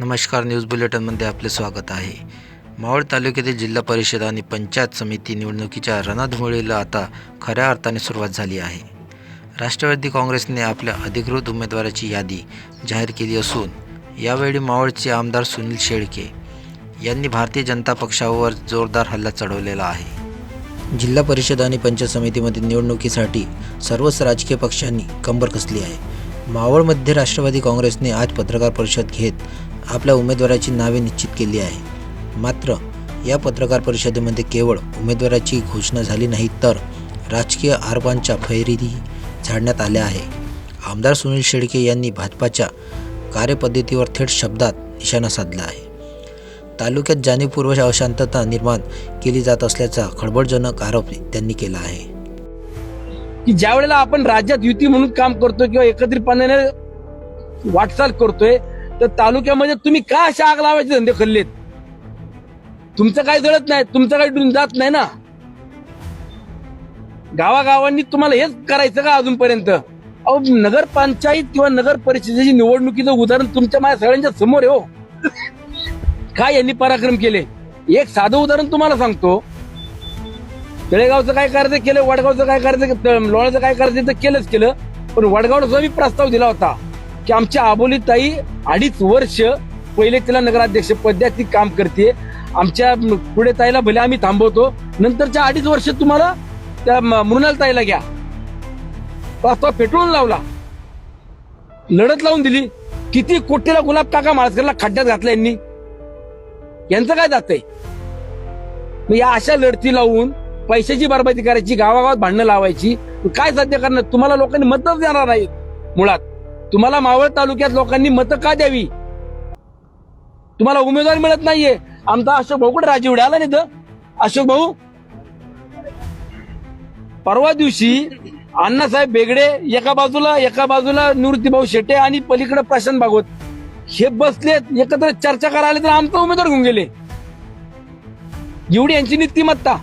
नमस्कार न्यूज बुलेटिनमध्ये आपले स्वागत आहे. मावळ तालुक्यातील जिल्हा परिषद आणि पंचायत समिती निवडणुकीच्या रणधुमळीला आता खऱ्या अर्थाने सुरुवात झाली आहे. राष्ट्रवादी काँग्रेसने आपल्या अधिकृत उमेदवाराची यादी जाहीर केली असून यावेळी मावळचे आमदार सुनील शेळके यांनी भारतीय जनता पक्षावर जोरदार हल्ला चढवलेला आहे. जिल्हा परिषद आणि पंचायत समितीमध्ये निवडणुकीसाठी सर्वच राजकीय पक्षांनी कंबर कसली आहे. मावळमध्ये राष्ट्रवादी काँग्रेसने आज पत्रकार परिषद घेत आपल्या उमेदवाराची नावे निश्चित केली आहे. मात्र या पत्रकार परिषदेमध्ये केवळ उमेदवाराची घोषणा झाली नाही तर राजकीय आरोपांच्या फैरीही झाडण्यात आल्या आहे. आमदार सुनील शेळके यांनी भाजपाच्या कार्यपद्धतीवर थेट शब्दात निशाणा साधला आहे. तालुक्यात जाणीवपूर्वक अशांतता निर्माण केली जात असल्याचा खळबळजनक आरोप त्यांनी केला आहे. की ज्या वेळेला आपण राज्यात युती म्हणून काम करतोय किंवा एकत्रितपणाने वाटचाल करतोय तर तालुक्यामध्ये तुम्ही का अशा आग लावायचे धंदे खल्लेत? तुमचं काय जळत नाही तुमचं काही डून जात नाही ना? गावागावांनी तुम्हाला हेच करायचं का अजूनपर्यंत? अहो नगरपंचायत किंवा नगर परिषदेची निवडणुकीचं उदाहरण तुमच्या माझ्या सगळ्यांच्या समोर आहे हो. काय यांनी पराक्रम केले? एक साधं उदाहरण तुम्हाला सांगतो. तळेगावचं काय करायचं केलं वडगावचं काय करायचं त- लोणाचं काय करायचं तर केलंच केलं. पण वडगावला सुद्धा मी प्रस्ताव दिला होता की आमच्या आबोली ताई अडीच वर्ष पहिले तिला नगराध्यक्ष पद्या ती काम करते. आमच्या पुढे ताईला भले आम्ही थांबवतो नंतरच्या अडीच वर्ष तुम्हाला त्या मृणाल ताईला घ्या. प्रस्ताव पेटवून लावला. लढत लावून दिली. किती कोटीला गुलाब काका माळसकरला खड्ड्यात घातला यांनी. यांचं काय जातंय? मग या अशा लढती लावून पैशाची बरबादी करायची गावागावात भांडणं लावायची. काय साध्य करणार? तुम्हाला लोकांनी मतच देणार नाहीत मुळात. तुम्हाला मावळ तालुक्यात लोकांनी मतं का द्यावी? तुम्हाला उमेदवार मिळत नाहीये. आमचा अशोक भाऊ कुठे? राजीवडे आला नाही तर अशोक भाऊ? परवा दिवशी अण्णासाहेब बेगडे एका बाजूला एका बाजूला निवृत्तीभाऊ शेटे आणि पलीकडे प्रशांत भागवत. हे बसलेत एकत्र चर्चा करायला तर आमचा उमेदवार घेऊन गेले. एवढी यांची नीतिमत्ता.